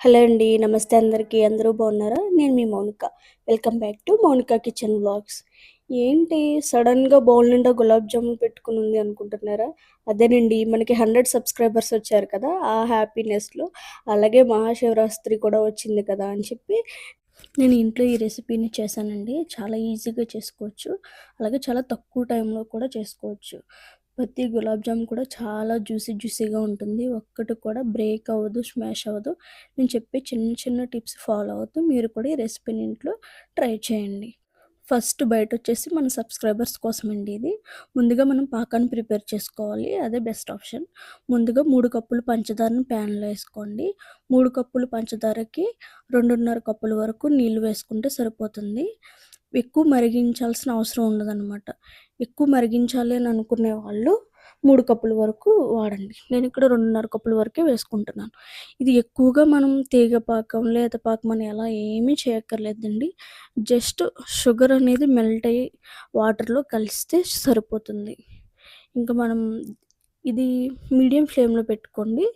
Hello అండి నమస్తే అందరికీ. అందరూ బాగున్నారా? నేను మీ Mounika. Welcome back to Mounika kitchen blogs ఏంటి సడన్గా బౌల్ నిండా గులాబ్ జామున్ పెట్టుకుని ఉంది అనుకుంటున్నారా? అదేనండి మనకి హండ్రెడ్ సబ్స్క్రైబర్స్ వచ్చారు కదా ఆ హ్యాపీనెస్లో. అలాగే మహాశివరాత్రి కూడా వచ్చింది కదా అని చెప్పి నేను ఇంట్లో ఈ రెసిపీని చేశానండి. చాలా ఈజీగా చేసుకోవచ్చు. అలాగే చాలా తక్కువ టైంలో కూడా చేసుకోవచ్చు. ప్రతి గులాబ్ జామ్ కూడా చాలా జ్యూసీ జ్యూసీగా ఉంటుంది. ఒక్కటి కూడా బ్రేక్ అవ్వదు స్మాష్ అవ్వదు. నేను చెప్పే చిన్న చిన్న టిప్స్ ఫాలో అవుతూ మీరు కూడా ఈ రెసిపీని ఇంట్లో ట్రై చేయండి. ఫస్ట్ బయట వచ్చేసి మన సబ్స్క్రైబర్స్ కోసం అండి ఇది. ముందుగా మనం పాకాన్ని ప్రిపేర్ చేసుకోవాలి. అదే బెస్ట్ ఆప్షన్. ముందుగా మూడు కప్పులు పంచదారను ప్యాన్లో వేసుకోండి. మూడు కప్పులు పంచదారకి రెండున్నర కప్పుల వరకు నీళ్ళు వేసుకుంటే సరిపోతుంది. ఎక్కువ మరిగించాల్సిన అవసరం ఉండదన్నమాట. ఎక్కువ మరిగించాలి అని అనుకునే వాళ్ళు మూడు కప్పుల వరకు వాడండి. నేను ఇక్కడ రెండున్నర కప్పుల వరకే వేసుకుంటున్నాను. ఇది ఎక్కువగా మనం తీగ పాకం లేత పాకం అని ఎలా ఏమీ చేయక్కర్లేదండి. జస్ట్ షుగర్ అనేది మెల్ట్ అయ్యి వాటర్లో కలిస్తే సరిపోతుంది. ఇంకా మనం ఇది మీడియం ఫ్లేమ్లో పెట్టుకోండి.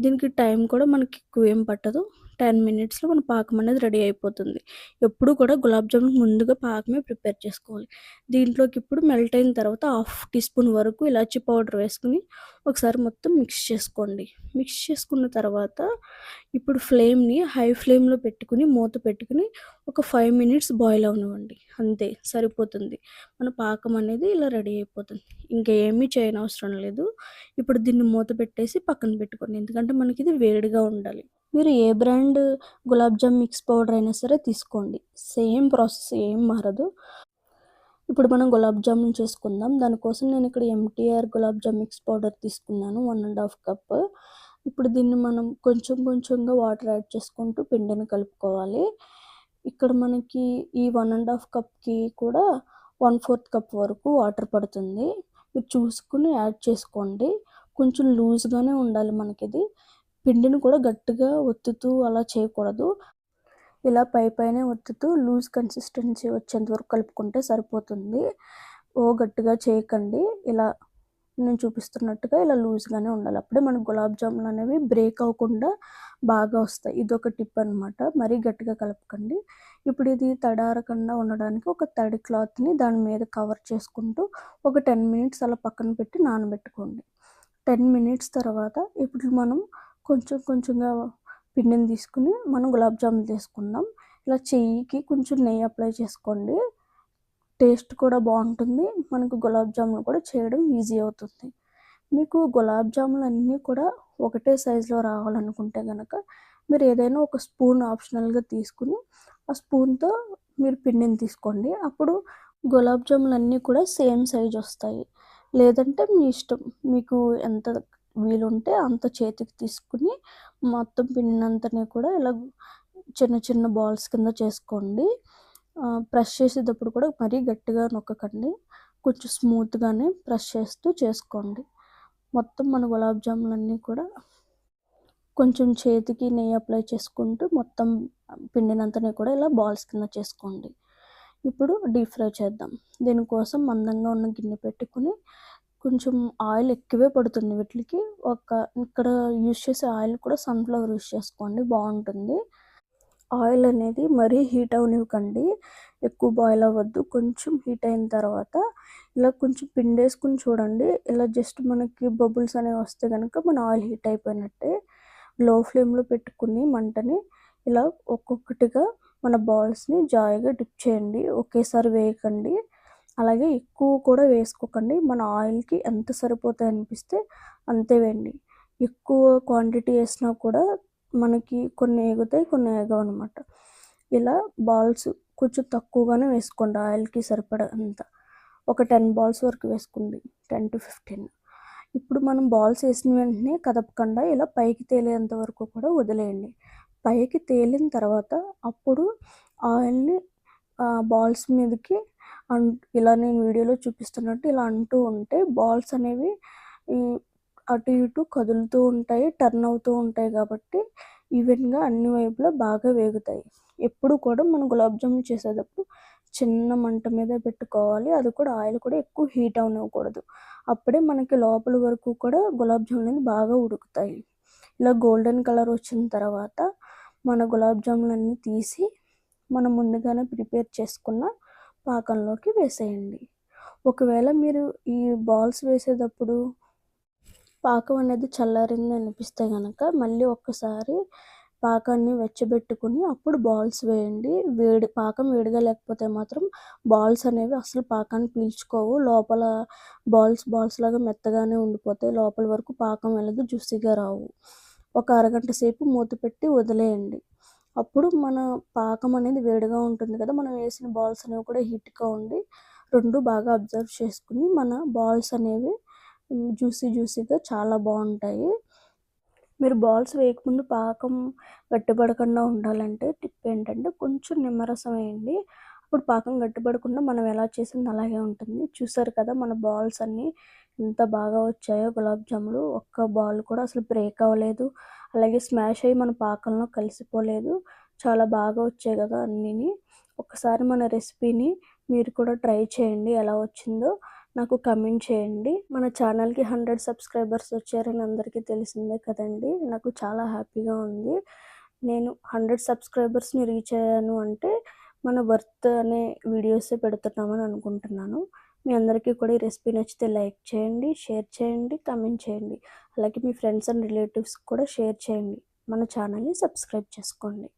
దీనికి టైం కూడా మనకి ఎక్కువ ఏం పట్టదు. టెన్ మినిట్స్లో మన పాకం అనేది రెడీ అయిపోతుంది. ఎప్పుడు కూడా గులాబ్ జామున్ ముందుగా పాకమే ప్రిపేర్ చేసుకోవాలి. దీంట్లోకి ఇప్పుడు మెల్ట్ అయిన తర్వాత హాఫ్ టీ స్పూన్ వరకు ఇలాచీ పౌడర్ వేసుకుని ఒకసారి మొత్తం మిక్స్ చేసుకోండి. మిక్స్ చేసుకున్న తర్వాత ఇప్పుడు ఫ్లేమ్ని హై ఫ్లేమ్లో పెట్టుకుని మూత పెట్టుకుని ఒక ఫైవ్ మినిట్స్ బాయిల్ అవనివ్వండి. అంతే సరిపోతుంది. మన పాకం అనేది ఇలా రెడీ అయిపోతుంది. ఇంకా ఏమీ చేయనవసరం లేదు. ఇప్పుడు దీన్ని మూత పెట్టేసి పక్కన పెట్టుకోండి. ఎందుకంటే మనకి ఇది వేడిగా ఉండాలి. మీరు ఏ brand gulab jam mix powder అయినా సరే తీసుకోండి. సేమ్ ప్రాసెస్ ఏం మారదు. ఇప్పుడు మనం గులాబ్ జామున్ చేసుకుందాం. దానికోసం నేను ఇక్కడ MTR gulab jam mix powder తీసుకున్నాను వన్ అండ్ హాఫ్ కప్. ఇప్పుడు దీన్ని మనం కొంచెం కొంచెంగా వాటర్ యాడ్ చేసుకుంటూ పిండిని కలుపుకోవాలి. ఇక్కడ మనకి ఈ వన్ అండ్ హాఫ్ కప్కి కూడా వన్ ఫోర్త్ కప్ వరకు వాటర్ పడుతుంది. మీరు చూసుకుని యాడ్ చేసుకోండి. కొంచెం లూజ్గానే ఉండాలి మనకి ఇది పిండిని కూడా గట్టిగా ఒత్తుతూ అలా చేయకూడదు. ఇలా పై పైనే ఒత్తుతూ లూజ్ కన్సిస్టెన్సీ వచ్చేంత వరకు కలుపుకుంటే సరిపోతుంది. ఓ గట్టిగా చేయకండి. ఇలా నేను చూపిస్తున్నట్టుగా ఇలా లూజ్గానే ఉండాలి. అప్పుడే మనకు గులాబ్ జాములు అనేవి బ్రేక్ అవ్వకుండా బాగా వస్తాయి. ఇది ఒక టిప్ అనమాట మరీ గట్టిగా కలపకండి. ఇప్పుడు ఇది తడారకుండా ఉండడానికి ఒక తడి క్లాత్ని దాని మీద కవర్ చేసుకుంటూ ఒక టెన్ మినిట్స్ అలా పక్కన పెట్టి నానబెట్టుకోండి. టెన్ మినిట్స్ తర్వాత ఇప్పుడు మనం కొంచెం కొంచెంగా పిండిని తీసుకుని మనం గులాబ్ జామున్ చేసుకుందాం. ఇలా చెయ్యికి కొంచెం నెయ్యి అప్లై చేసుకోండి. టేస్ట్ కూడా బాగుంటుంది. మనకు గులాబ్ జామున్ కూడా చేయడం ఈజీ అవుతుంది. మీకు గులాబ్ జాములు అన్నీ కూడా ఒకటే సైజులో రావాలనుకుంటే కనుక మీరు ఏదైనా ఒక స్పూన్ ఆప్షనల్గా తీసుకుని ఆ స్పూన్తో మీరు పిండిని తీసుకోండి. అప్పుడు గులాబ్ జాములు అన్నీ కూడా సేమ్ సైజ్ వస్తాయి. లేదంటే మీ ఇష్టం మీకు ఎంత వీలుంటే అంత చేతికి తీసుకుని మొత్తం పిండినంతని కూడా ఇలా చిన్న చిన్న బాల్స్ కింద చేసుకోండి. ప్రెస్ చేసేటప్పుడు కూడా మరీ గట్టిగా నొక్కకండి. కొంచెం స్మూత్గానే ప్రెస్ చేస్తూ చేసుకోండి. మొత్తం మన గులాబ్ జాములన్నీ కూడా కొంచెం చేతికి నెయ్యి అప్లై చేసుకుంటూ మొత్తం పిండినంతనే కూడా ఇలా బాల్స్ కింద చేసుకోండి. ఇప్పుడు డీప్ ఫ్రై చేద్దాం. దీనికోసం మందంగా ఉన్న గిన్నె పెట్టుకుని కొంచెం ఆయిల్ ఎక్కువే పడుతుంది వీటికి. ఒక ఇక్కడ యూస్ చేసే ఆయిల్ కూడా సన్ఫ్లవర్ యూస్ చేసుకోండి బాగుంటుంది. ఆయిల్ అనేది మరీ హీట్ అవనివ్వకండి ఎక్కువ బాయిల్ అవ్వద్దు కొంచెం హీట్ అయిన తర్వాత ఇలా కొంచెం పిండేసుకుని చూడండి. ఇలా జస్ట్ మనకి బబుల్స్ అనేవి వస్తే కనుక మన ఆయిల్ హీట్ అయిపోయినట్టే. లో ఫ్లేమ్లో పెట్టుకుని మంటని ఇలా ఒక్కొక్కటిగా మన బాల్స్ని జాయిగా డిప్ చేయండి. ఒకేసారి వేయకండి. అలాగే ఎక్కువ కూడా వేసుకోకండి. మన ఆయిల్కి ఎంత సరిపోతాయి అనిపిస్తే అంతే వేయండి. ఎక్కువ క్వాంటిటీ వేసినా కూడా మనకి కొన్ని ఎగుతాయి కొన్ని ఎగవు అనమాట ఇలా బాల్స్ కొంచెం తక్కువగానే వేసుకోండి ఆయిల్కి సరిపడా అంత. ఒక టెన్ బాల్స్ వరకు వేసుకోండి. Ten to fifteen. ఇప్పుడు మనం బాల్స్ వేసిన వెంటనే కదపకుండా ఇలా పైకి తేలేంత వరకు కూడా వదిలేయండి. పైకి తేలిన తర్వాత అప్పుడు ఆయిల్ని బాల్స్ మీదకి అండ్ ఇలా నేను వీడియోలో చూపిస్తున్నట్టు ఇలా అంటూ ఉంటే బాల్స్ అనేవి అటు ఇటు కదులుతూ ఉంటాయి టర్న్ అవుతూ ఉంటాయి కాబట్టి ఈవెన్గా అన్ని వైపులా బాగా వేగుతాయి. ఎప్పుడు కూడా మనం గులాబ్ జామున్ చేసేటప్పుడు చిన్న మంట మీద పెట్టుకోవాలి. అది కూడా ఆయిల్ కూడా ఎక్కువ హీట్ అవనివ్వకూడదు. అప్పుడే మనకి లోపల వరకు కూడా గులాబ్ జామున్ అనేది బాగా ఉడుకుతాయి. ఇలా గోల్డెన్ కలర్ వచ్చిన తర్వాత మన గులాబ్ జాములన్నీ తీసి మనం ముందుగానే ప్రిపేర్ చేసుకున్న పాకంలోకి వేసేయండి. ఒకవేళ మీరు ఈ బాల్స్ వేసేటప్పుడు పాకం అనేది చల్లారింది అనిపిస్తే కనుక మళ్ళీ ఒక్కసారి పాకాన్ని వెచ్చబెట్టుకుని అప్పుడు బాల్స్ వేయండి. వేడి పాకం వేడిగా లేకపోతే మాత్రం బాల్స్ అనేవి అసలు పాకాన్ని పీల్చుకోవు. లోపల బాల్స్ బాల్స్ లాగా మెత్తగానే ఉండిపోతాయి లోపల వరకు పాకం వెళ్ళదు జ్యూసీగా రావు. ఒక అరగంట సేపు మూత పెట్టి వదిలేయండి. అప్పుడు మన పాకం అనేది వేడిగా ఉంటుంది కదా మనం వేసిన బాల్స్ అనేవి కూడా హీట్గా ఉండి రెండు బాగా అబ్జర్వ్ చేసుకుని మన బాల్స్ అనేవి జ్యూసీ జ్యూసీగా చాలా బాగుంటాయి. మీరు బాల్స్ వేయకముందు పాకం గట్టిపడకుండా ఉండాలంటే టిప్ ఏంటంటే కొంచెం నిమ్మరసం వేయండి. అప్పుడు పాకం గట్టిపడకుండా మనం ఎలా చేసింది అలాగే ఉంటుంది. చూసారు కదా మన బాల్స్ అన్నీ ఎంత బాగా వచ్చాయో గులాబ్ జాములు. ఒక్క బాల్ కూడా అసలు బ్రేక్ అవ్వలేదు. అలాగే స్మాష్ అయ్యి మన పాకంలో కలిసిపోలేదు. చాలా బాగా వచ్చాయి కదా అన్నీని. ఒకసారి మన రెసిపీని మీరు కూడా ట్రై చేయండి ఎలా వచ్చిందో. నాకు కమెంట్ చేయండి. మన ఛానల్కి హండ్రెడ్ సబ్స్క్రైబర్స్ వచ్చారని అందరికీ తెలిసిందే కదండి. నాకు చాలా హ్యాపీగా ఉంది. నేను హండ్రెడ్ సబ్స్క్రైబర్స్ని రీచ్ అయ్యాను అంటే మన వర్త్ అనే వీడియోసే పెడుతున్నామని అనుకుంటున్నాను. మీ అందరికీ కూడా ఈ రెసిపీ నచ్చితే లైక్ చేయండి షేర్ చేయండి కమెంట్ చేయండి. అలాగే మీ ఫ్రెండ్స్ అండ్ రిలేటివ్స్ కూడా షేర్ చేయండి. మన ఛానల్ని సబ్స్క్రైబ్ చేసుకోండి.